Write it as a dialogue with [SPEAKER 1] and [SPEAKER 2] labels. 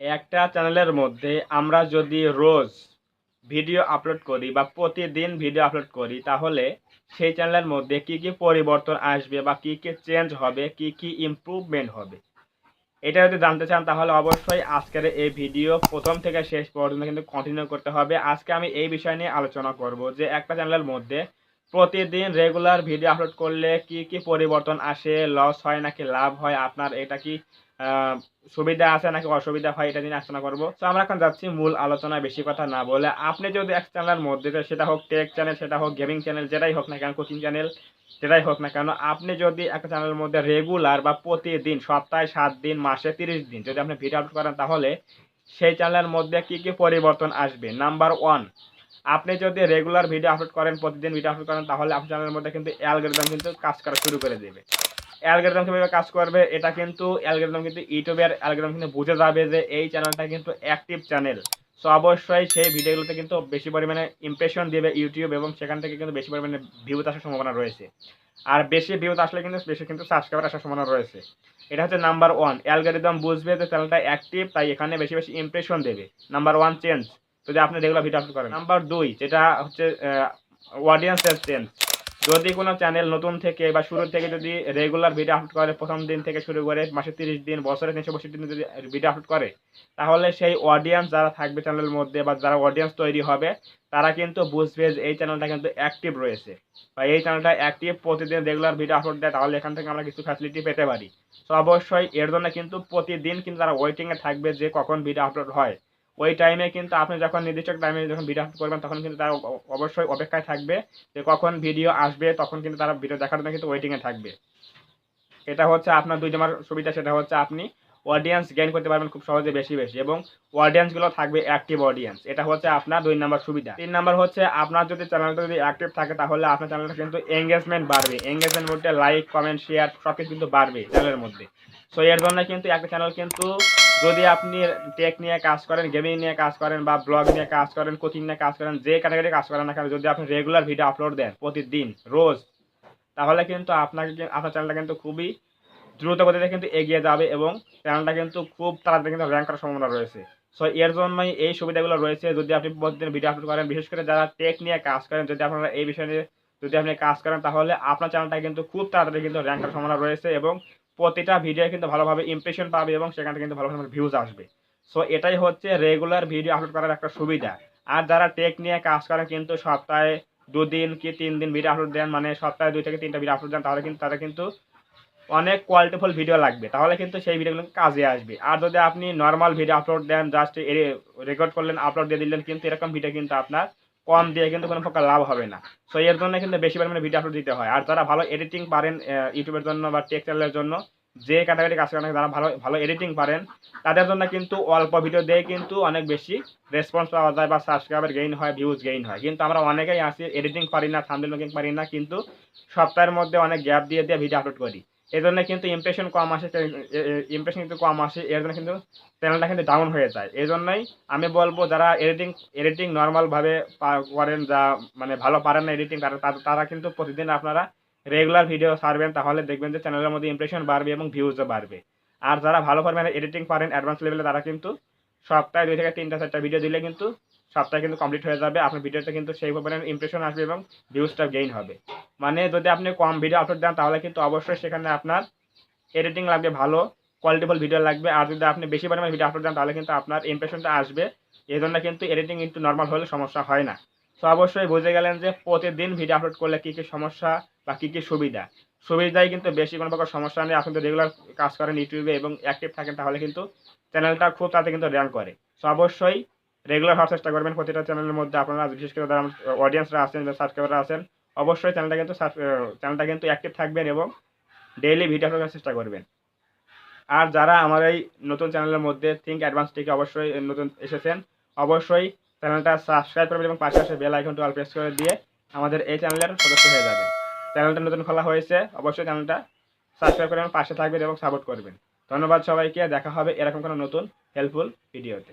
[SPEAKER 1] একটা চ্যানেলের মধ্যে আমরা যদি রোজ ভিডিও আপলোড করি বা প্রতিদিন ভিডিও আপলোড করি, তাহলে সেই চ্যানেলের মধ্যে কি কি পরিবর্তন আসবে বা কি কি চেঞ্জ হবে, কি কি ইমপ্রুভমেন্ট হবে? এটা যদি জানতে চান, তাহলে অবশ্যই আজকের এই ভিডিও প্রথম থেকে শেষ পর্যন্ত কিন্তু কন্টিনিউ করতে হবে। আজকে আমি এই বিষয় নিয়ে আলোচনা করব যে একটা চ্যানেলের মধ্যে প্রতিদিন রেগুলার ভিডিও আপলোড করলে কি কি পরিবর্তন আসে? লস হয় নাকি লাভ হয়? আপনার এটা কি সুবিধা আছে নাকি অসুবিধা হয় এটা নিয়ে আলোচনা করব। তো আমরা এখন যাচ্ছি মূল আলোচনা বেশি কথা না বলে। আপনি যদি এক চ্যানেলের মধ্যে সেটা হোক টেক চ্যানেল সেটা হোক গেমিং চ্যানেল যেটাই হোক না কেন কোচিং চ্যানেল যেটাই হোক না কেন, আপনি যদি একটা চ্যানেলের মধ্যে রেগুলার বা প্রতিদিন, সপ্তাহে সাত দিন, মাসে তিরিশ দিন যদি আপনি ভিডিও আপলোড করেন, তাহলে সেই চ্যানেলের মধ্যে কি কি পরিবর্তন আসবে? নাম্বার ওয়ান আপনি যদি রেগুলার ভিডিও আপলোড করেন, প্রতিদিন ভিডিও আপলোড করেন, তাহলে আপনার চ্যানেলের মধ্যে কিন্তু অ্যালগোরিদম কিন্তু কাজ করা শুরু করে দেবে। অ্যালগোরিদম কীভাবে কাজ করবে, এটা কিন্তু অ্যালগোরিদম কিন্তু ইউটিউবের অ্যালগোরিদম কিন্তু বুঝে যাবে যে এই চ্যানেলটা কিন্তু অ্যাক্টিভ চ্যানেল সো অবশ্যই সেই ভিডিওগুলোতে কিন্তু বেশি পরিমাণে ইমপ্রেশন দেবে ইউটিউব এবং সেখান থেকে কিন্তু বেশি পরিমাণে ভিউজ আসার সম্ভাবনা রয়েছে। আর বেশি ভিউজ আসলে কিন্তু, বেশি কিন্তু সাবস্ক্রাইবার আসার সম্ভাবনা রয়েছে। এটা হচ্ছে নাম্বার ওয়ান অ্যালগোরিদম বুঝবে যে চ্যানেলটা অ্যাক্টিভ তাই এখানে বেশি বেশি ইমপ্রেশন দেবে। নাম্বার ওয়ান চেঞ্জ যদি আপনি রেগুলার ভিডিও আপলোড করেন। নাম্বার দুই, যেটা হচ্ছে অডিয়েন্সের চেঞ্জ যদি কোনো চ্যানেল নতুন থেকে বা শুরু থেকে যদি রেগুলার ভিডিও আপলোড করে, প্রথম দিন থেকে শুরু করে, মাসে তিরিশ দিন, বছরে তিনশো পঁয়ষট্টি দিন যদি ভিডিও আপলোড করে, তাহলে সেই অডিয়েন্স যারা থাকবে চ্যানেলের মধ্যে বা যারা অডিয়েন্স তৈরি হবে, তারা কিন্তু বুঝবে যে এই চ্যানেলটা কিন্তু অ্যাক্টিভ রয়েছে। বা এই চ্যানেলটা অ্যাক্টিভ প্রতিদিন রেগুলার ভিডিও আপলোড দেয়, তাহলে এখান থেকে আমরা কিছু ফ্যাসিলিটি পেতে পারি। তো অবশ্যই এর জন্য কিন্তু প্রতিদিন কিন্তু তারা ওয়েটিংয়ে থাকবে যে কখন ভিডিও আপলোড হয়। ওই টাইমে কিন্তু আপনি যখন নির্দিষ্ট টাইমে যখন ভিডিও আপলোড করবেন, তখন কিন্তু তারা অবশ্যই অপেক্ষায় থাকবে যে কখন ভিডিও আসবে, তখন কিন্তু তারা ভিডিও দেখার জন্য কিন্তু ওয়েটিংয়ে থাকবে। এটা হচ্ছে আপনার দুই নম্বর সুবিধা, সেটা হচ্ছে আপনি অডিয়েন্স গেইন করতে পারবেন খুব সহজে বেশি বেশি এবং অডিয়েন্সগুলো থাকবে অ্যাক্টিভ অডিয়েন্স এটা হচ্ছে আপনার দুই নম্বর সুবিধা। তিন নম্বর হচ্ছে আপনার যদি চ্যানেলটা যদি অ্যাক্টিভ থাকে, তাহলে আপনার চ্যানেলটা কিন্তু এঙ্গেজমেন্ট বাড়বে। এঙ্গেজমেন্ট বলতে লাইক কমেন্ট শেয়ার সব কিছু কিন্তু বাড়বে চ্যানেলের মধ্যে। সো এর জন্য কিন্তু একটা চ্যানেল কিন্তু যদি আপনি টেক নিয়ে কাজ করেন গেমিং নিয়ে কাজ করেন বা ব্লগ নিয়ে কাজ করেন কোচিং নিয়ে কাজ করেন, যে ক্যাটাগরি কাজ করেন না কেন, যদি আপনি রেগুলার ভিডিও আপলোড দেন প্রতিদিন, রোজ, তাহলে কিন্তু আপনাকে আপনার চ্যানেলটা কিন্তু খুবই দ্রুত গতিতে কিন্তু এগিয়ে যাবে এবং চ্যানেলটা কিন্তু খুব তাড়াতাড়ি কিন্তু র্যাঙ্ক করার সম্ভাবনা রয়েছে। সো এর জন্যই এই সুবিধাগুলো রয়েছে যদি আপনি প্রতিদিন ভিডিও আপলোড করেন, বিশেষ করে যারা টেক নিয়ে কাজ করেন, যদি আপনারা এই বিষয় নিয়ে যদি আপনি কাজ করেন, তাহলে আপনার চ্যানেলটা কিন্তু খুব তাড়াতাড়ি কিন্তু র্যাঙ্ক করার সম্ভাবনা রয়েছে এবং প্রতিটা ভিডিও কিন্তু ভালোভাবে ইমপ্রেশন পাবে এবং সেখান থেকে কিন্তু ভালোভাবে ভিউজ আসবে। সো এটাই হচ্ছে রেগুলার ভিডিও আপলোড করার একটা সুবিধা। আর যারা টেক নিয়ে কাজ করেন কিন্তু সপ্তাহে দুদিন কি তিন দিন ভিডিও আপলোড দেন মানে সপ্তাহে দুই থেকে তিনটা ভিডিও আপলোড দেন, তাহলে কিন্তু তারা কিন্তু অনেক কোয়ালিটিফুল ভিডিও লাগবে। তাহলে কিন্তু সেই ভিডিওগুলো কাজে আসবে। আর যদি আপনি নর্মাল ভিডিও আপলোড দেন জাস্ট রেকর্ড করলেন আপলোড দিয়ে দিলেন, কিন্তু এরকম ভিডিও কিন্তু আপনার কম দিয়ে কিন্তু কোনো প্রকার লাভ হবে না। সো এর জন্য কিন্তু বেশি পরিমাণে ভিডিও আপলোড দিতে হয়। আর যারা ভালো এডিটিং পারেন ইউটিউবের জন্য বা টেক চ্যানেলের জন্য, যে ক্যাটাগরি কাজ করেন যারা ভালো ভালো এডিটিং পারেন, তাদের জন্য কিন্তু অল্প ভিডিও দিয়ে কিন্তু অনেক বেশি রেসপন্স পাওয়া যায় বা সাবস্ক্রাইবার গেইন হয় ভিউজ গেইন হয়। কিন্তু আমরা অনেকেই আছি এডিটিং পারি না থাম্বনেল মেকিং পারি না, কিন্তু সপ্তাহের মধ্যে অনেক গ্যাপ দিয়ে দিয়ে ভিডিও আপলোড করি। এই জন্য কিন্তু ইমপ্রেশন কম আসে ইমপ্রেশন কিন্তু কম আসে এর জন্য কিন্তু চ্যানেলটা কিন্তু ডাউন হয়ে যায়। এই জন্যই আমি বলব, যারা এডিটিং এডিটিং নর্মালভাবে করেন যা মানে ভালো পারেন না এডিটিং তারা কিন্তু প্রতিদিন আপনারা রেগুলার ভিডিও সারবেন তাহলে দেখবেন যে চ্যানেলের মধ্যে ইমপ্রেশন বাড়বে এবং ভিউজও বাড়বে। আর যারা ভালো পরিমাণে এডিটিং পারেন অ্যাডভান্স লেভেলে তারা কিন্তু সপ্তাহে দুই থেকে তিনটা চারটা ভিডিও দিলে কিন্তু সপ্তাহে কিন্তু কমপ্লিট হয়ে যাবে। আপনার ভিডিওতে কিন্তু সেই পরিমাণে ইমপ্রেশন আসবে এবং ভিউজটা গেইন হবে। মানে যদি আপনি কম ভিডিও আপলোড দেন, তাহলে কিন্তু অবশ্যই সেখানে আপনার এডিটিং লাগবে, ভালো কোয়ালিটিফুল ভিডিও লাগবে। আর যদি আপনি বেশি পরিমাণে ভিডিও আপলোড দেন, তাহলে কিন্তু আপনার ইমপ্রেশনটা আসবে। এই জন্য কিন্তু এডিটিং একটু নর্মাল হলে সমস্যা হয় না। তো অবশ্যই বুঝে গেলেন যে প্রতিদিন ভিডিও আপলোড করলে কী কী সমস্যা বা কী কী সুবিধা। সুবিধাই কিন্তু বেশি, কোনো প্রকার সমস্যা নেই। আপনি রেগুলার কাজ করেন ইউটিউবে এবং অ্যাক্টিভ থাকেন, তাহলে কিন্তু চ্যানেলটা খুব তাড়াতাড়ি কিন্তু র্যাঙ্ক করে। তো অবশ্যই রেগুলার হওয়ার চেষ্টা করবেন প্রতিটা চ্যানেলের মধ্যে। আপনারা বিশেষ করে যারা অডিয়েন্সরা আছেন বা সাবস্ক্রাইবাররা আছেন, অবশ্যই চ্যানেলটা কিন্তু চ্যানেলটা কিন্তু অ্যাক্টিভ থাকবেন এবং ডেইলি ভিডিও আপলোড করার চেষ্টা করবেন। আর যারা আমার এই নতুন চ্যানেলের মধ্যে থিঙ্ক অ্যাডভান্স থেকে অবশ্যই নতুন এসেছেন, অবশ্যই চ্যানেলটা সাবস্ক্রাইব করবেন এবং পাশে পাশে বেল আইকনটি অল প্রেস করে দিয়ে আমাদের এই চ্যানেলের সদস্য হয়ে যাবেন। চ্যানেলটা নতুন খোলা হয়েছে, অবশ্যই চ্যানেলটা সাবস্ক্রাইব করে পাশে থাকবেন এবং সাপোর্ট করবেন। ধন্যবাদ সবাইকে, দেখা হবে এরকম কোনো নতুন হেল্পফুল ভিডিওতে